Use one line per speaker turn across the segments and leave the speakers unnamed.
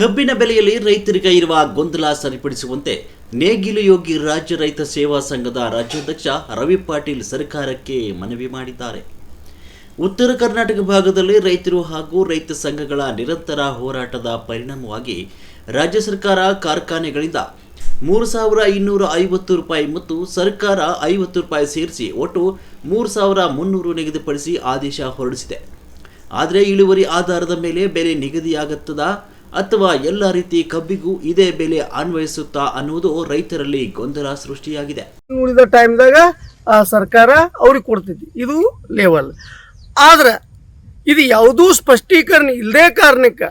ಕಬ್ಬಿನ ಬೆಲೆಯಲ್ಲಿ ರೈತರಿಗೆ ಇರುವ ಗೊಂದಲ ಸರಿಪಡಿಸುವಂತೆ ನೇಗಿಲು ಯೋಗಿ ರಾಜ್ಯ ರೈತ ಸೇವಾ ಸಂಘದ ರಾಜ್ಯಾಧ್ಯಕ್ಷ ರವಿ ಪಾಟೀಲ್ ಸರ್ಕಾರಕ್ಕೆ ಮನವಿ ಮಾಡಿದ್ದಾರೆ. ಉತ್ತರ ಕರ್ನಾಟಕ ಭಾಗದಲ್ಲಿ ರೈತರು ಹಾಗೂ ರೈತ ಸಂಘಗಳ ನಿರಂತರ ಹೋರಾಟದ ಪರಿಣಾಮವಾಗಿ ರಾಜ್ಯ ಸರ್ಕಾರ ಕಾರ್ಖಾನೆಗಳಿಂದ ಮೂರು ಸಾವಿರ ಇನ್ನೂರ ಐವತ್ತು ರೂಪಾಯಿ ಮತ್ತು ಸರ್ಕಾರ ಐವತ್ತು ರೂಪಾಯಿ ಸೇರಿಸಿ ಒಟ್ಟು ಮೂರು ಸಾವಿರ ಮುನ್ನೂರು ನಿಗದಿಪಡಿಸಿ ಆದೇಶ ಹೊರಡಿಸಿದೆ. ಆದರೆ ಇಳುವರಿ ಆಧಾರದ ಮೇಲೆ ಬೆಲೆ ನಿಗದಿಯಾಗುತ್ತದಾ? ಅಥವಾ ಎಲ್ಲ ರೀತಿ ಕಬ್ಬಿಗೂ ಇದೇ ಬೆಲೆ ಅನ್ವಯಿಸುತ್ತಾ ಅನ್ನುವುದು ರೈತರಲ್ಲಿ ಗೊಂದಲ ಸೃಷ್ಟಿಯಾಗಿದೆ.
ಉಳಿದ ಟೈಮ್ದಾಗ ಸರ್ಕಾರ ಅವ್ರಿಗೆ ಕೊಡ್ತೈತಿ ಇದು ಲೆವೆಲ್ ಆದ್ರೆ, ಇದು ಯಾವುದೂ ಸ್ಪಷ್ಟೀಕರಣ ಇಲ್ಲದೇ ಕಾರಣಕ್ಕೆ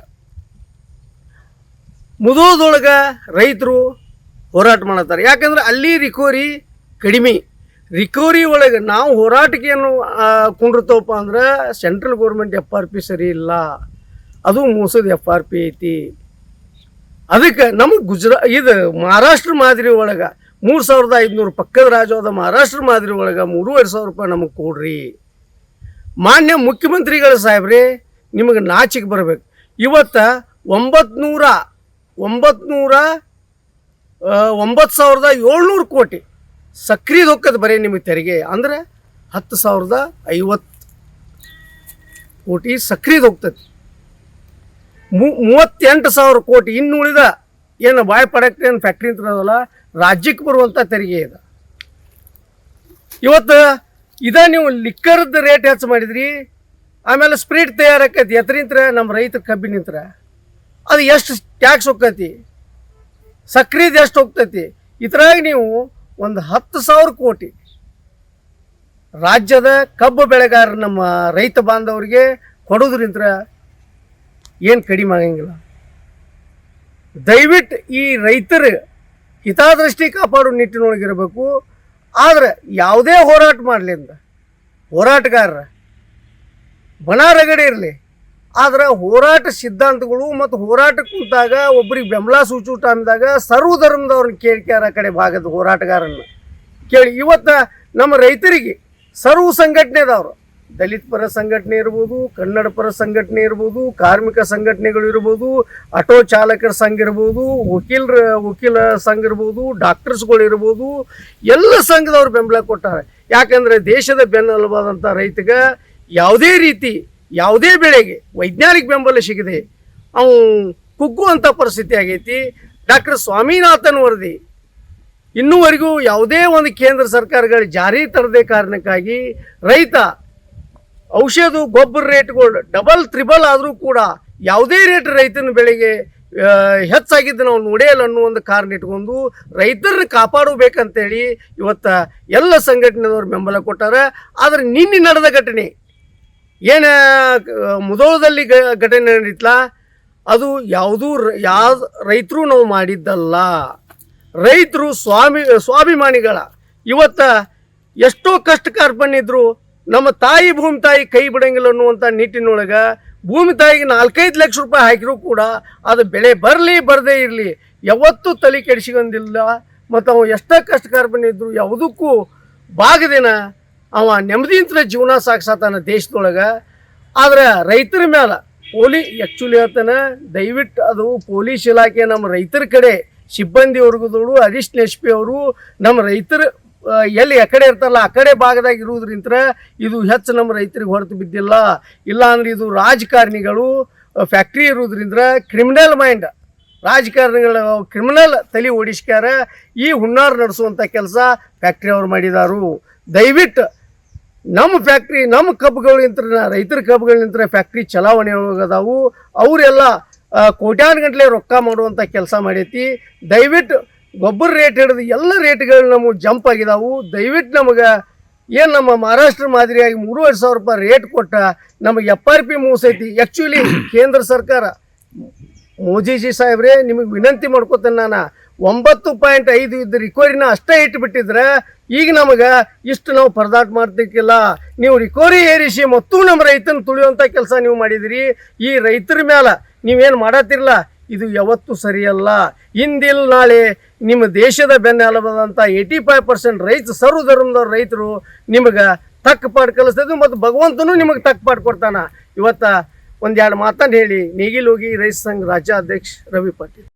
ಮುದೋದೊಳಗೆ ರೈತರು ಹೋರಾಟ ಮಾಡತ್ತಾರೆ. ಯಾಕಂದ್ರೆ ಅಲ್ಲಿ ರಿಕವರಿ ಕಡಿಮೆ. ರಿಕವರಿ ಒಳಗೆ ನಾವು ಹೋರಾಟಕ್ಕೆ ಏನು ಕುಂಡಿರ್ತವಪ್ಪ ಅಂದ್ರೆ central government F R P ಸರಿ ಇಲ್ಲ. ಅದು ಮೋಸದ ಎಫ್ ಆರ್ ಪಿ ಐತಿ. ಅದಕ್ಕೆ ನಮಗೆ ಗುಜರಾ ಇದು ಮಹಾರಾಷ್ಟ್ರ ಮಾದರಿ ಒಳಗೆ ಮೂರು ಸಾವಿರದ ಐದುನೂರು ಪಕ್ಕದ ರಾಜ್ಯವಾದ ಮಹಾರಾಷ್ಟ್ರ ಮಾದರಿ ಒಳಗೆ ಮೂರುವರೆ ಸಾವಿರ ರೂಪಾಯಿ ನಮಗೆ ಕೊಡ್ರಿ. ಮಾನ್ಯ ಮುಖ್ಯಮಂತ್ರಿಗಳ ಸಾಹೇಬ್ರಿ, ನಿಮಗೆ ನಾಚಿಕೆ ಬರಬೇಕು. ಇವತ್ತು ಒಂಬತ್ನೂರ ಒಂಬತ್ನೂರ ಒಂಬತ್ತು ಸಾವಿರದ ಏಳ್ನೂರು ಕೋಟಿ ಸಕ್ರಿ ಹೊಕ್ಕದ ಬರೀ ನಿಮಗೆ ತೆರಿಗೆ. ಅಂದ್ರೆ ಹತ್ತು ಸಾವಿರದ ಐವತ್ತು ಕೋಟಿ ಸಕ್ರಿಯದ ಹೋಗ್ತದೆ ಮೂವತ್ತೆಂಟು ಸಾವಿರ ಕೋಟಿ ಇನ್ನು ಉಳಿದ ಏನು ಬಾಯ್ ಪ್ರಾಡಕ್ಟ್ ಏನು ಫ್ಯಾಕ್ಟ್ರಿ ಅಂತ ಇರೋದಲ್ಲ, ರಾಜ್ಯಕ್ಕೆ ಬರುವಂಥ ತೆರಿಗೆ ಇದೆ. ಇವತ್ತು ಇದ ನೀವು ಲಿಕ್ಕರ್ದ ರೇಟ್ ಹೆಚ್ಚು ಮಾಡಿದ್ರಿ, ಆಮೇಲೆ ಸ್ಪ್ರೀಟ್ ತಯಾರಾಕೈತಿ ಎತ್ತರಿಂತ್ರ ನಮ್ಮ ರೈತರ ಕಬ್ಬಿ ನಿಂತ್ರ. ಅದು ಎಷ್ಟು ಟ್ಯಾಕ್ಸ್ ಹೋಗ್ತೈತಿ? ಸಕ್ರಿದು ಎಷ್ಟು ಹೋಗ್ತೈತಿ? ಇದ್ರಾಗ ನೀವು ಒಂದು ಹತ್ತು ಸಾವಿರ ಕೋಟಿ ರಾಜ್ಯದ ಕಬ್ಬು ಬೆಳೆಗಾರ ನಮ್ಮ ರೈತ ಬಾಂಧವರಿಗೆ ಕೊಡೋದ್ರಿಂತ ಏನು ಕಡಿಮೆ ಆಗಂಗಿಲ್ಲ. ದಯವಿಟ್ಟು ಈ ರೈತರ ಹಿತಾದೃಷ್ಟಿ ಕಾಪಾಡೋ ನಿಟ್ಟಿನೊಳಗಿರಬೇಕು ಆದರೆ ಯಾವುದೇ ಹೋರಾಟ ಮಾಡಲಿ ಅಂತ ಹೋರಾಟಗಾರರ. ಬಣ ರಗಡೆ ಇರಲಿ. ಆದರೆ ಹೋರಾಟ ಸಿದ್ಧಾಂತಗಳು ಮತ್ತು ಹೋರಾಟ ಕುಂತಾಗ ಒಬ್ರಿಗೆ ಬೆಂಬಲ ಸೂಚು ಟೈಮ್ದಾಗ ಸರ್ವ ಧರ್ಮದವ್ರನ್ನ ಕೇಳ್ಕ್ಯಾರ ಕಡೆ ಭಾಗದ ಹೋರಾಟಗಾರನ್ನ ಕೇಳಿ. ಇವತ್ತು ನಮ್ಮ ರೈತರಿಗೆ ಸರ್ವ ಸಂಘಟನೆದವರು ದಲಿತ ಪರ ಸಂಘಟನೆ ಇರ್ಬೋದು, ಕನ್ನಡ ಪರ ಸಂಘಟನೆ ಇರ್ಬೋದು, ಕಾರ್ಮಿಕ ಸಂಘಟನೆಗಳು ಇರ್ಬೋದು, ಆಟೋ ಚಾಲಕರ ಸಂಘ ಇರ್ಬೋದು ವಕೀಲರ ವಕೀಲ ಸಂಘ ಇರ್ಬೋದು, ಡಾಕ್ಟರ್ಸ್ಗಳು ಇರ್ಬೋದು, ಎಲ್ಲ ಸಂಘದವ್ರು ಬೆಂಬಲ ಕೊಟ್ಟಾರೆ. ಯಾಕಂದ್ರೆ ದೇಶದ ಬೆನ್ನೆಲುಬಾದಂಥ ರೈತಗೆ ಯಾವುದೇ ರೀತಿ, ಯಾವುದೇ ಬೆಳೆಗೆ ವೈಜ್ಞಾನಿಕ ಬೆಂಬಲ ಸಿಗದೆ ಅವು ಕುಗ್ಗುವಂಥ ಪರಿಸ್ಥಿತಿ ಆಗೈತಿ. ಡಾಕ್ಟರ್ ಸ್ವಾಮಿನಾಥನ್ ವರದಿ, ಇನ್ನೂವರೆಗೂ ಯಾವುದೇ ಒಂದು ಕೇಂದ್ರ ಸರ್ಕಾರಗಳು ಜಾರಿ ತರದೇ ಕಾರಣಕ್ಕಾಗಿ ರೈತ ಔಷಧ ಗೊಬ್ಬರ ರೇಟ್ಗಳು ಡಬಲ್ ತ್ರಿಬಲ್ ಆದರೂ ಕೂಡ ಯಾವುದೇ ರೇಟ್ ರೈತನ ಬೆಳೆಗೆ ಹೆಚ್ಚಾಗಿದ್ದು ನಾವು ನೋಡೇಲ್ಲ ಅನ್ನೋ ಒಂದು ಕಾರಣ ಇಟ್ಕೊಂಡು ರೈತರನ್ನ ಕಾಪಾಡಬೇಕಂತೇಳಿ ಇವತ್ತು ಎಲ್ಲ ಸಂಘಟನೆದವ್ರು ಬೆಂಬಲ ಕೊಟ್ಟಾರೆ. ಆದರೆ ನಿನ್ನೆ ನಡೆದ ಘಟನೆ, ಏನು, ಮುದೋಳದಲ್ಲಿ ಗ, ಘಟನೆ ನಡೀತಲ್ಲ ಅದು ಯಾವುದೂ ಯಾವ ರೈತರು ನಾವು ಮಾಡಿದ್ದಲ್ಲ. ರೈತರು ಸ್ವಾಮಿ, ಸ್ವಾಭಿಮಾನಿಗಳ, ಇವತ್ತು ಎಷ್ಟೋ ಕಷ್ಟ ಕಾರ್ಪಣ್ಯ ನಮ್ಮ ತಾಯಿ ಭೂಮಿ ತಾಯಿ ಕೈ ಬಿಡಂಗಿಲ್ಲ ಅನ್ನುವಂಥ ನಿಟ್ಟಿನೊಳಗೆ ಭೂಮಿ ತಾಯಿಗೆ ನಾಲ್ಕೈದು ಲಕ್ಷ ರೂಪಾಯಿ ಹಾಕಿರೂ ಕೂಡ ಅದು ಬೆಳೆ ಬರಲಿ, ಬರದೇ ಇರಲಿ, ಯಾವತ್ತೂ ತಲೆ ಕೆಡಿಸಿಕೊಂಡಿಲ್ಲ ಮತ್ತು ಅವ ಎಷ್ಟೇ ಕಷ್ಟ ಕಾರ್ಪಣ್ಯ ಇದ್ರು ಯಾವುದಕ್ಕೂ ಬಾಗದೇನ ಅವ ನೆಮ್ಮದಿಯಿಂದ ಜೀವನ ಸಾಗಿಸತಾನ ದೇಶದೊಳಗೆ. ಆದರೆ ರೈತರ ಮೇಲೆ ಪೊಲೀ ಆ್ಯಕ್ಚುಲಿ ಹೇಳ್ತಾನೆ ದಯವಿಟ್ಟು ಅದು ಪೊಲೀಸ್ ಇಲಾಖೆ ನಮ್ಮ ರೈತರ ಕಡೆ ಸಿಬ್ಬಂದಿ ವರ್ಗದವರು ಹರೀಶ್ ನೆಶ್ಪಿ ಅವರು ನಮ್ಮ ರೈತರ ಎಲ್ಲಿ ಆ ಕಡೆ ಇರ್ತಾರಲ್ಲ ಆ ಕಡೆ ಭಾಗದಾಗ ಇರುವುದ್ರಿಂತ ಇದು ಹೆಚ್ಚು ನಮ್ಮ ರೈತರಿಗೆ ಹೊರತು ಬಿದ್ದಿಲ್ಲ. ಇಲ್ಲ ಅಂದ್ರೆ ಇದು ರಾಜಕಾರಣಿಗಳು ಫ್ಯಾಕ್ಟ್ರಿ ಇರೋದ್ರಿಂದ ಕ್ರಿಮಿನಲ್ ಮೈಂಡ್ ರಾಜಕಾರಣಿಗಳ ಕ್ರಿಮಿನಲ್ ತಲೆ ಓಡಿಸ್ಕ್ಯಾರ, ಈ ಹುನ್ನಾರ ನಡೆಸುವಂಥ ಕೆಲಸ ಫ್ಯಾಕ್ಟ್ರಿ ಅವ್ರು ಮಾಡಿದಾರು. ದಯವಿಟ್ಟು ನಮ್ಮ ಫ್ಯಾಕ್ಟ್ರಿ ನಮ್ಮ ಕಬ್ಬುಗಳಿಂತ ರೈತರ ಕಬ್ಬುಗಳಿಂತ ಫ್ಯಾಕ್ಟ್ರಿ ಚಲಾವಣೆ ಅದಾವು ಅವರೆಲ್ಲ ಕೋಟ್ಯಾನುಗಟ್ಟಲೆ ರೊಕ್ಕ ಮಾಡುವಂಥ ಕೆಲಸ ಮಾಡೈತಿ. ದಯವಿಟ್ಟು ಗೊಬ್ಬರ ರೇಟ್ ಹಿಡಿದು ಎಲ್ಲ ರೇಟ್ಗಳು ನಮಗೆ ಜಂಪ್ ಆಗಿದಾವು. ದಯವಿಟ್ಟು ನಮಗೆ ಏನು ನಮ್ಮ ಮಹಾರಾಷ್ಟ್ರ ಮಾದರಿಯಾಗಿ ಮೂರುವರೆ ಸಾವಿರ ರೂಪಾಯಿ ರೇಟ್ ಕೊಟ್ಟ ನಮಗೆ ಎಫ್ ಆರ್ ಪಿ ಮೂಸೈತಿ ಆ್ಯಕ್ಚುಲಿ ಕೇಂದ್ರ ಸರ್ಕಾರ, ಮೋದಿಜಿ ಸಾಹೇಬ್ರೆ, ನಿಮಗೆ ವಿನಂತಿ ಮಾಡ್ಕೋತೇನೆ ನಾನು. ಒಂಬತ್ತು ಪಾಯಿಂಟ್ ಐದು ಇದ್ದ ರಿಕವರಿನ ಅಷ್ಟೇ ಇಟ್ಬಿಟ್ಟಿದ್ರೆ ಈಗ ನಮಗೆ ಇಷ್ಟು ನಾವು ಪರದಾಟ ಮಾಡ್ತಿಕ್ಕಿಲ್ಲ. ನೀವು ರಿಕವರಿ ಏರಿಸಿ ಮತ್ತು ನಮ್ಮ ರೈತನ ತುಳಿಯುವಂಥ ಕೆಲಸ ನೀವು ಮಾಡಿದಿರಿ. ಈ ರೈತರ ಮೇಲೆ ನೀವೇನು ಮಾಡತ್ತಿರಲ್ಲ ಇದು ಯಾವತ್ತೂ ಸರಿಯಲ್ಲ. ಇಂದಿಲ್ ನಾಳೆ ನಿಮ್ಮ ದೇಶದ ಬೆನ್ನೆಲುಬದಂಥ ಏಯ್ಟಿ ಫೈವ್ ಪರ್ಸೆಂಟ್ ರೈತ ಸರ್ವಧರ್ಮದ ರೈತರು ನಿಮಗೆ ತಕ್ಕ ಪಾಡು ಕಲಿಸ್ತದೆ ಮತ್ತು ಭಗವಂತನೂ ನಿಮಗೆ ತಕ್ಕ ಪಾಡು ಕೊಡ್ತಾನ. ಇವತ್ತು ಒಂದೆರಡು ಮಾತನ್ನು ಹೇಳಿ ನೇಗಿಲೋಗಿ ರೈತ ಸಂಘ ರಾಜ್ಯಾಧ್ಯಕ್ಷ ರವಿ ಪಾಟೀಲ್.